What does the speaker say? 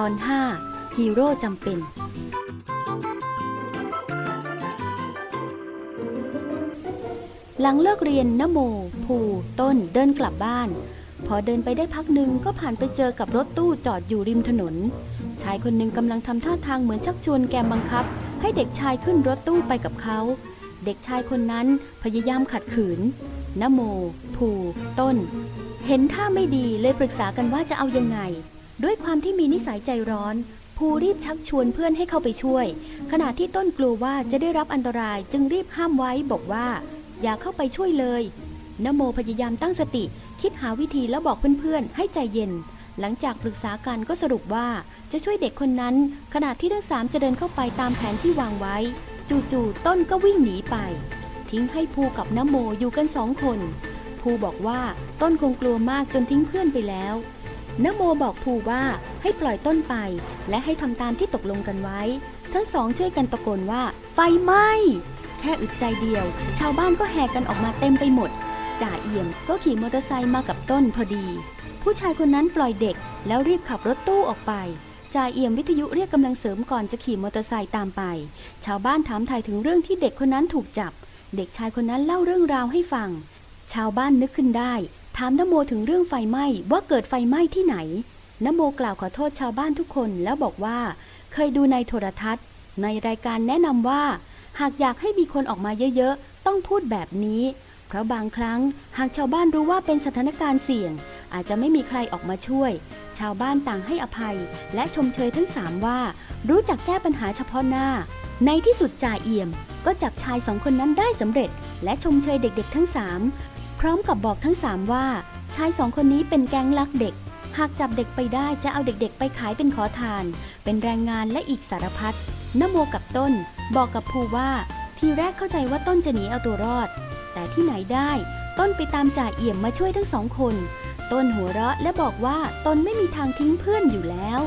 ตอน 5 ฮีโร่จำเป็น หลังเลิกเรียนนโม ภูต้นเดินกลับบ้าน พอเดินไปได้พักหนึ่งก็ผ่านไปเจอกับรถตู้จอดอยู่ริมถนน ชายคนหนึ่งกำลังทำท่าทางเหมือนชักชวนแกมบังคับ ให้เด็กชายขึ้นรถตู้ไปกับเขา เด็กชายคนนั้นพยายามขัดขืนนโม ภูต้น เห็นท่าไม่ดีเลยปรึกษากันว่าจะเอายังไง ด้วยความที่มีนิสัยใจร้อน ภูรีบชักชวนเพื่อนให้เข้าไปช่วย ขณะที่ต้นกลัวว่าจะได้รับอันตรายจึงรีบห้ามไว้บอกว่า อย่าเข้าไปช่วยเลยนโมพยายามตั้งสติ คิดหาวิธีแล้วบอกเพื่อนๆ ให้ใจเย็น หลังจากปรึกษากันก็สรุปว่าจะช่วยเด็กคนนั้น ขณะที่ทั้งสามจะเดินเข้าไปตามแผนที่วางไว้ จู่ๆต้นก็วิ่งหนีไป ทิ้งให้ภูกับนโมอยู่กันสองคนภูบอกว่าต้นคงกลัวมากจนทิ้งเพื่อนไปแล้ว นโมบอกภูว่าให้ปล่อยต้นไป และให้ทำตามที่ตกลงกันไว้ ทั้งสองช่วยกันตะโกนว่า ไฟไหม้แค่อึดใจเดียว ชาวบ้านก็แห่กันออกมาเต็มไปหมดจ่าเอี่ยมก็ขี่มอเตอร์ไซค์มากับต้นพอดี ผู้ชายคนนั้นปล่อยเด็กแล้วรีบขับรถตู้ออกไปจ่าเอี่ยมวิทยุเรียกกำลังเสริมก่อนจะขี่มอเตอร์ไซค์ตามไป ชาวบ้านถามถ่ายถึงเรื่องที่เด็กคนนั้นถูกจับ เด็กชายคนนั้นเล่าเรื่องราวให้ฟัง ชาวบ้านนึกขึ้นได้ ถามนโมถึงเรื่องไฟไหม้ว่าเกิดไฟไหม้ที่ไหนนโมกล่าวขอโทษชาวบ้านทุกคนแล้วบอกว่า เคยดูในโทรทัศน์ ในรายการแนะนำว่า หากอยากให้มีคนออกมาเยอะๆ ต้องพูดแบบนี้ เพราะบางครั้งหากชาวบ้านรู้ว่าเป็นสถานการณ์เสี่ยง อาจจะไม่มีใครออกมาช่วย ชาวบ้านต่างให้อภัย และชมเชยทั้งสามว่า รู้จักแก้ปัญหาเฉพาะหน้า ในที่สุดจ่าเอี่ยม ก็จับชายสองคนนั้นได้สำเร็จ และชมเชยเด็กๆ ทั้งสาม ร้อมกับบอกทั้งสามว่า ชายสองคนนี้เป็นแก๊งลักเด็ก หากจับเด็กไปได้จะเอาเด็กๆ ไปขายเป็นขอทาน เป็นแรงงานและอีกสารพัดนโมกับต้น บอกกับภูว่า ทีแรกเข้าใจว่าต้นจะหนีเอาตัวรอด แต่ที่ไหนได้ ต้นไปตามจ่าเอี่ยมมาช่วยทั้งสองคน ต้นหัวเราะและบอกว่าตนไม่มีทางทิ้งเพื่อนอยู่แล้ว